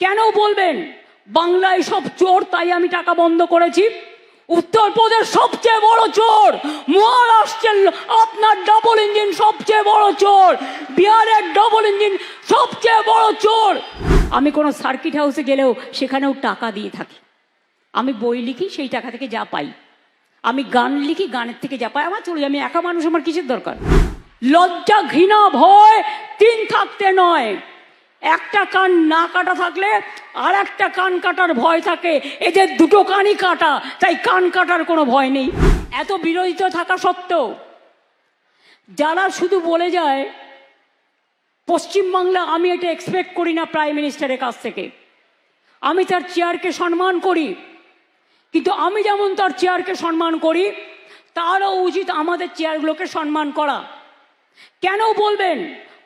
কেন বলবেন? বাংলায় সব চোর, তাই আমি টাকা বন্ধ করেছি। উত্তরপ্রদেশ সবচেয়ে বড় চোর, মহারাষ্ট্রের আপনার ডবল ইঞ্জিন সবচেয়ে বড় চোর, বিহারের ডবল ইঞ্জিন সবচেয়ে বড় চোর। আমি কোনো সার্কিট হাউসে গেলেও সেখানেও টাকা দিয়ে থাকি। আমি বই লিখি, সেই টাকা থেকে যা পাই। আমি গান লিখি, গানের থেকে যা পাই, আমার চলে। আমি একা মানুষ, আমার কিসের দরকার? লজ্জা ঘৃণা ভয়, তিন থাকতে নয়। একটা কান না কাটা থাকলে আর একটা কান কাটার ভয় থাকে। এদের দুটো কানই কাটা, তাই কান কাটার কোনো ভয় নেই। এত বিরোধিতা থাকা সত্ত্বেও যারা শুধু বলে যায় পশ্চিমবাংলা আমি এটা এক্সপেক্ট করি না প্রাইম মিনিস্টারের কাছ থেকে। আমি তার চেয়ারকে সম্মান করি, কিন্তু আমি যেমন তার চেয়ারকে সম্মান করি, তারও উচিত আমাদের চেয়ারগুলোকে সম্মান করা। কেন বলবেন?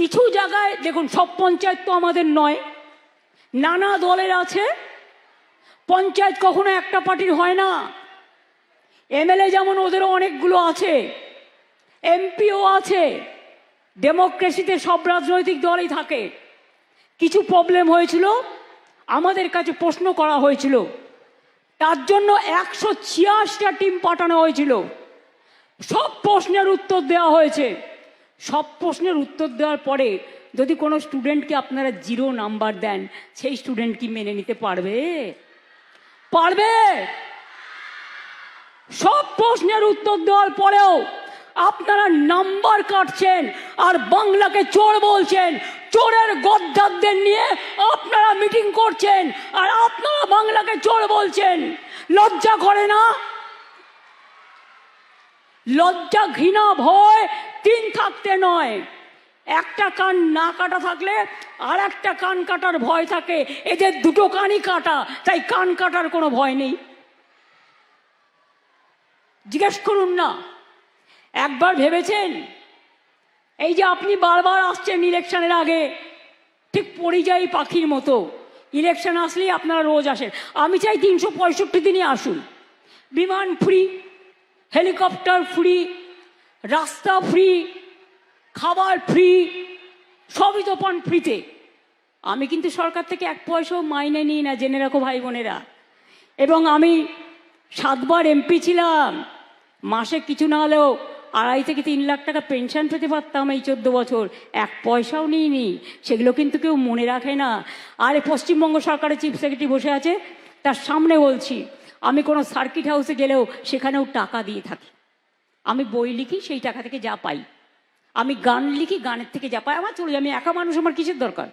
কিছু জায়গায়, দেখুন, সব পঞ্চায়েত তো আমাদের নয়। নানা দলের আছে। পঞ্চায়েত কখনো একটা পার্টির হয় না। এমএলএ যেমন ওদেরও অনেকগুলো আছে। এমপিও আছে। ডেমোক্রেসিতে সব রাজনৈতিক দলই থাকে। কিছু প্রবলেম হয়েছিল। আমাদের কাছে প্রশ্ন করা হয়েছিল। তার জন্য একশো টিম পাঠানো হয়েছিল। সব প্রশ্নের উত্তর দেওয়া হয়েছে। সব প্রশ্নের উত্তর দেওয়ার পরে যদি কোনো স্টুডেন্টকে আপনারা জিরো নাম্বার দেন, সেই স্টুডেন্ট কি মেনে নিতে পারবে? পারবে! সব প্রশ্নের উত্তর দেওয়ার পরেও আপনারা নাম্বার কাটছেন আর বাংলাকে চোর বলছেন। চোরের গদ্দারদের নিয়ে আপনারা মিটিং করছেন আর আপনারা বাংলাকে চোর বলছেন। লজ্জা করে না? লজ্জা ঘৃণা ভয়, তিন থাকতে নয়। একটা কান না কাটা থাকলে আর একটা কান কাটার ভয় থাকে। এদের দুটো কানই কাটা, তাই কান কাটার কোনো ভয় নেই। জিজ্ঞেস করুন না। একবার ভেবেছেন? এই যে আপনি বারবার আসছেন ইলেকশনের আগে, ঠিক পরিযায়ী পাখির মতো। ইলেকশন আসলেই আপনারা রোজ আসেন। আমি চাই তিনশো পঁয়ষট্টি দিনই আসুন। বিমান ফ্রি। হেলিকপ্টার ফ্রি, রাস্তা ফ্রি, খাবার ফ্রি, সবই তো পান ফ্রিতে। আমি কিন্তু সরকার থেকে এক পয়সাও মাইনে নিই না, জেনে রাখো ভাই বোনেরা। এবং আমি সাতবার এমপি ছিলাম, মাসে কিছু না হলেও আড়াই থেকে তিন লাখ টাকা পেনশন পেতে পারতাম এই চোদ্দ বছর। এক পয়সাও নিইনি, সেগুলো কিন্তু কেউ মনে রাখে না। আর পশ্চিমবঙ্গ সরকারের চিফ সেক্রেটারি বসে আছে, তার সামনে বলছি আমি কোনো সার্কিট হাউসে গেলেও সেখানেও টাকা দিয়ে থাকি। আমি বই লিখি, সেই টাকা থেকে যা পাই। আমি গান লিখি, গানের থেকে যা পাই। আমার চলে আমি একা মানুষ, আমার কিসের দরকার?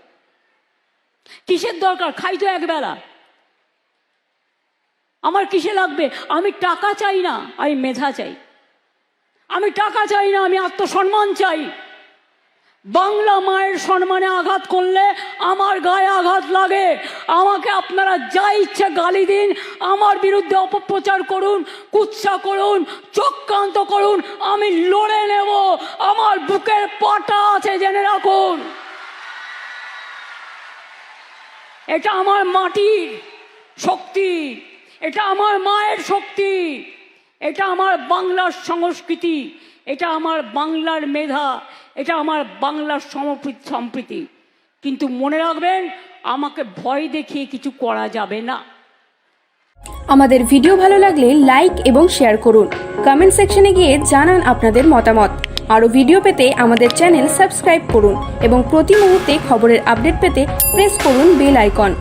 কিসের দরকার? খাই তো একবেলা আমার কিসে লাগবে? আমি টাকা চাই না, আমি মেধা চাই। আমি টাকা চাই না, আমি আত্মসম্মান চাই। বাংলা মায়ের সম্মানে আঘাত করলে আমার গায়ে আঘাত লাগে। আমাকে আপনারা যা ইচ্ছে গালি দিন, আমার বিরুদ্ধে অপপ্রচার করুন, কুৎসা করুন, চক্রান্ত করুন, আমি লড়ে নেব। আমার বুকের পাটা আছে জেনে রাখুন। এটা আমার মাটির শক্তি, এটা আমার মায়ের শক্তি, এটা আমার বাংলার সংস্কৃতি, এটা আমার বাংলার মেধা এটা আমার বাংলার সমপ্রীতি সম্প্রীতি। কিন্তু মনে রাখবেন, আমাকে ভয় দেখিয়ে কিছু করা যাবে না। আমাদের ভিডিও ভালো লাগলে লাইক এবং শেয়ার করুন। কমেন্ট সেকশনে গিয়ে জানান আপনাদের মতামত। আরও ভিডিও পেতে আমাদের চ্যানেল সাবস্ক্রাইব করুন এবং প্রতি মুহূর্তে খবরের আপডেট পেতে প্রেস করুন বেল আইকন।